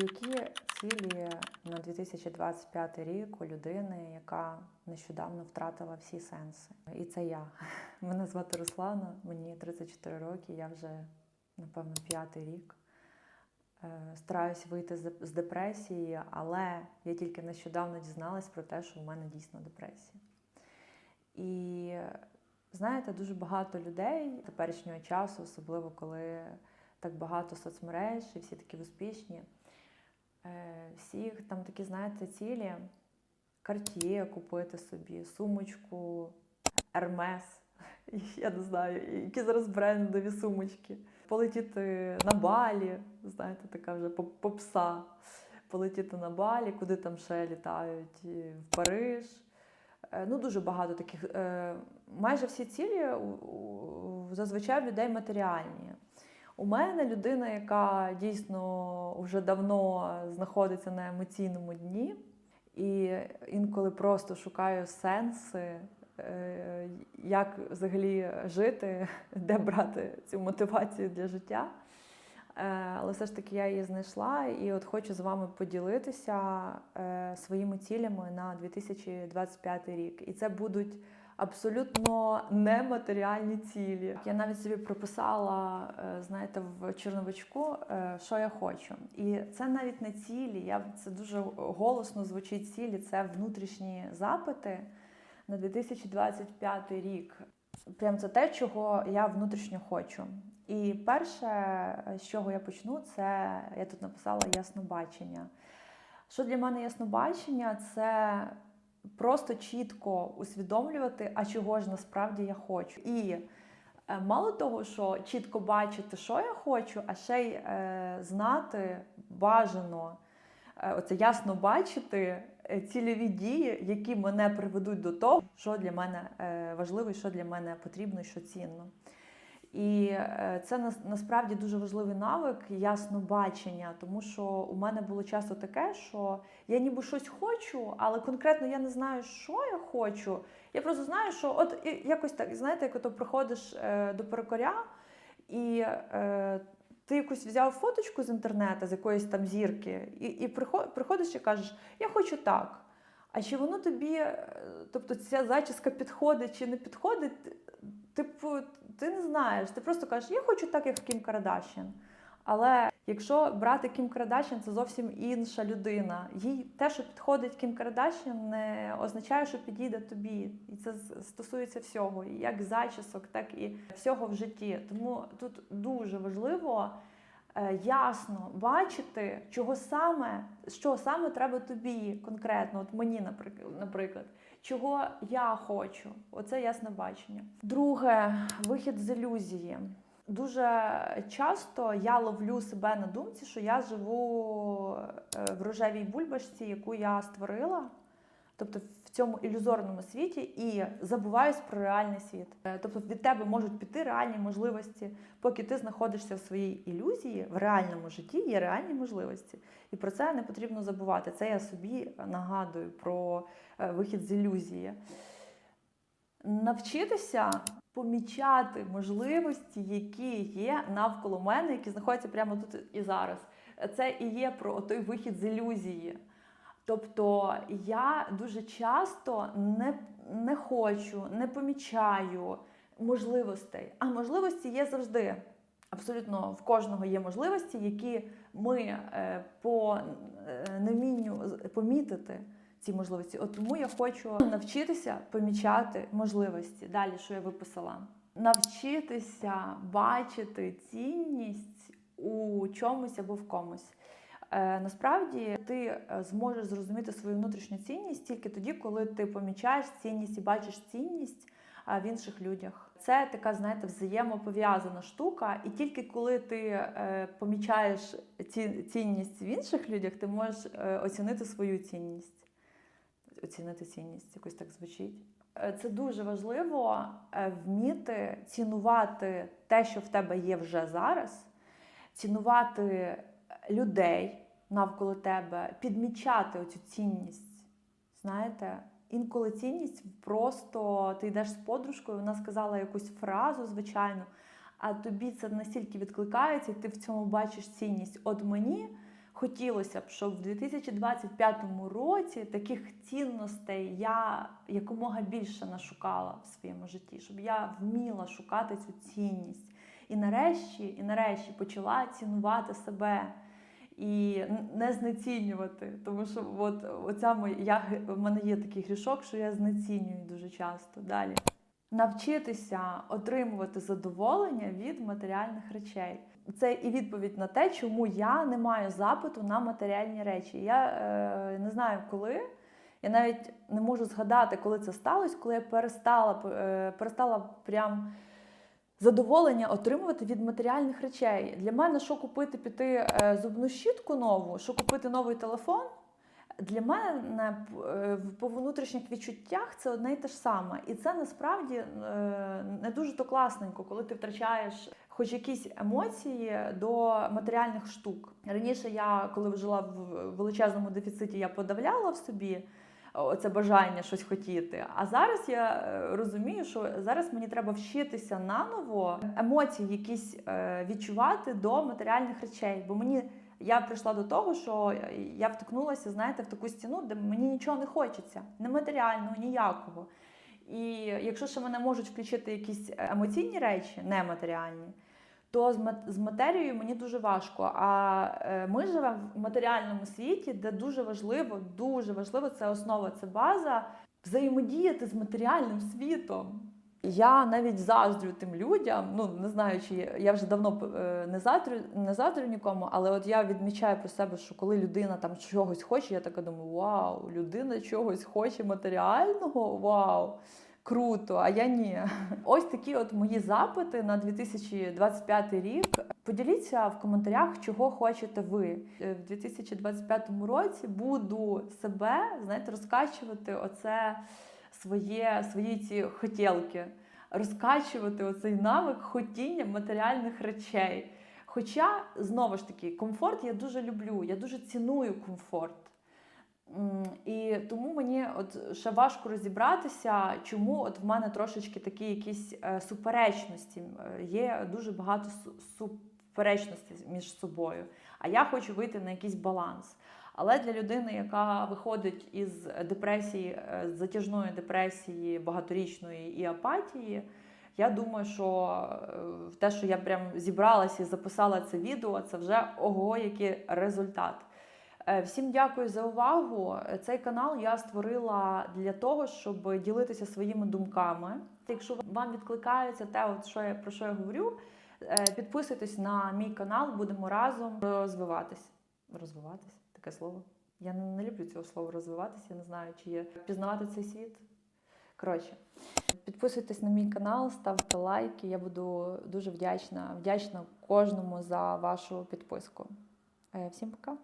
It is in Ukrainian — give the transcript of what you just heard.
Які цілі на 2025 рік у людини, яка нещодавно втратила всі сенси? І це я. Мене звати Руслана, мені 34 роки, я вже, напевно, п'ятий рік. Е, Стараюсь вийти з депресії, але я тільки нещодавно дізналась про те, що в мене дійсно депресія. І знаєте, дуже багато людей теперішнього часу, особливо коли так багато соцмереж і всі такі успішні. Всіх там такі, знаєте, цілі карт'є купити собі, сумочку, Hermes, я не знаю, які зараз брендові сумочки. Полетіти на Балі, знаєте, така вже поп- попса. Полетіти на Балі, куди там ще літають, в Париж. Е, Ну, дуже багато таких. е, Майже всі цілі зазвичай в людей матеріальні. У мене людина, яка дійсно вже давно знаходиться на емоційному дні, і інколи просто шукаю сенси, е, як взагалі жити, де брати цю мотивацію для життя. Е, Але все ж таки я її знайшла і от хочу з вами поділитися е, своїми цілями на 2025 рік. І це будуть абсолютно нематеріальні цілі. Я навіть собі прописала, е, знаєте, в чорновичку, е, що я хочу. І це навіть не цілі. Я це дуже голосно звучить цілі. Це внутрішні запити на 2025 рік. Прям це те, чого я внутрішньо хочу. І перше, з чого я почну, це я тут написала яснобачення. Що для мене яснобачення? Це просто чітко усвідомлювати, а чого ж насправді я хочу. І е, мало того, що чітко бачити, що я хочу, а ще й е, знати бажано, е, оце ясно бачити е, цільові дії, які мене приведуть до того, що для мене е, важливо, що для мене потрібно, і що цінно. І е, це насправді дуже важливий навик яснобачення, тому що у мене було часто таке, що я ніби щось хочу, але конкретно я не знаю, що я хочу. Я просто знаю, що от якось так, знаєте, як ото приходиш е, до перукаря, і е, ти якусь взяв фоточку з інтернету, з якоїсь там зірки, і, і приходиш і кажеш, я хочу так. А чи воно тобі, е, тобто ця зачіска підходить чи не підходить, типу, ти не знаєш. Ти просто кажеш, я хочу так, як Кім Кардашян. Але якщо брати Кім Кардашян, це зовсім інша людина. Їй те, що підходить Кім Кардашян, не означає, що підійде тобі. І це стосується всього, як зачісок, так і всього в житті. Тому тут дуже важливо е, ясно бачити, чого саме, що саме треба тобі конкретно, от мені, наприк- наприклад. Чого я хочу, оце ясне бачення. Друге, вихід з ілюзії. Дуже часто я ловлю себе на думці, що я живу е, в рожевій бульбашці, яку я створила, тобто в цьому ілюзорному світі, і забуваюсь про реальний світ. Е, Тобто від тебе можуть піти реальні можливості, поки ти знаходишся в своїй ілюзії, в реальному житті є реальні можливості. І про це не потрібно забувати. Це я собі нагадую про е, вихід з ілюзії. Навчитися помічати можливості, які є навколо мене, які знаходяться прямо тут і зараз. Це і є про той вихід з ілюзії. Тобто я дуже часто не, не хочу, не помічаю можливостей. А можливості є завжди. Абсолютно в кожного є можливості, які ми е, по е, невмінню помітити ці можливості. От тому я хочу навчитися помічати можливості. Далі, що я виписала, навчитися бачити цінність у чомусь або в комусь. Е, насправді ти е, зможеш зрозуміти свою внутрішню цінність тільки тоді, коли ти помічаєш цінність і бачиш цінність в інших людях. Це така, знаєте, взаємопов'язана штука, і тільки коли ти е, помічаєш цінність в інших людях, ти можеш оцінити свою цінність. Оцінити цінність, якось так звучить. Це дуже важливо вміти цінувати те, що в тебе є вже зараз, цінувати людей навколо тебе, підмічати оцю цінність. Знаєте, інколи цінність просто ти йдеш з подружкою, вона сказала якусь фразу, звичайно, а тобі це настільки відкликається, і ти в цьому бачиш цінність. От мені хотілося б, щоб в 2025 році таких цінностей я якомога більше нашукала в своєму житті, щоб я вміла шукати цю цінність. І нарешті, і нарешті почала цінувати себе і не знецінювати. Тому що от оця моя я в мене є такий грішок, що я знецінюю дуже часто. Далі навчитися отримувати задоволення від матеріальних речей. Це і відповідь на те, чому я не маю запиту на матеріальні речі. Я е, не знаю коли. Я навіть не можу згадати, коли це сталося, коли я перестала, е, перестала прям задоволення отримувати від матеріальних речей. Для мене, що купити піти е, зубну щітку нову, що купити новий телефон. Для мене е, по внутрішніх відчуттях це одне й те ж саме. І це насправді е, не дуже то класненько, коли ти втрачаєш хоч якісь емоції до матеріальних штук. Раніше я, коли жила в величезному дефіциті, я подавляла в собі оце бажання щось хотіти. А зараз я е, розумію, що зараз мені треба вчитися наново емоції якісь е, відчувати до матеріальних речей. Бо мені я прийшла до того, що я втикнулася, знаєте, в таку стіну, де мені нічого не хочеться, не матеріального, ніякого. І якщо ще мене можуть включити якісь емоційні речі, нематеріальні, то з матерією мені дуже важко. А е, ми живемо в матеріальному світі, де дуже важливо, дуже важливо, це основа, це база взаємодіяти з матеріальним світом. Я навіть заздрю тим людям. Ну не знаю, чи я- вже давно е, не заздрю, не заздрю нікому, але от я відмічаю про себе, що коли людина там чогось хоче, я така думаю, вау, людина чогось хоче матеріального, вау. Круто, а я ні. Ось такі от мої запити на 2025 рік. Поділіться в коментарях, чого хочете ви. Е, В 2025 році буду себе, знаєте, розкачувати оце своє, свої ці хотілки, розкачувати оцей навик хотіння матеріальних речей. Хоча, знову ж таки, комфорт я дуже люблю, я дуже ціную комфорт. І тому мені от ще важко розібратися, чому от в мене трошечки такі якісь е, суперечності. Е, Є дуже багато су- суперечностей між собою. А я хочу вийти на якийсь баланс. Але для людини, яка виходить із депресії, е, затяжної депресії, багаторічної і апатії, я думаю, що те, що я прям зібралася і записала це відео, це вже ого, який результат. Е, Всім дякую за увагу. Цей канал я створила для того, щоб ділитися своїми думками. Якщо вам відкликається те, от що я про що я говорю, е, підписуйтесь на мій канал, будемо разом розвиватись. Розвиватись таке слово. Я не, не люблю цього слова розвиватися. Я не знаю, чи є пізнавати цей світ. Коротше, підписуйтесь на мій канал, ставте лайки. Я буду дуже вдячна, вдячна кожному за вашу підписку. Е, Всім пока!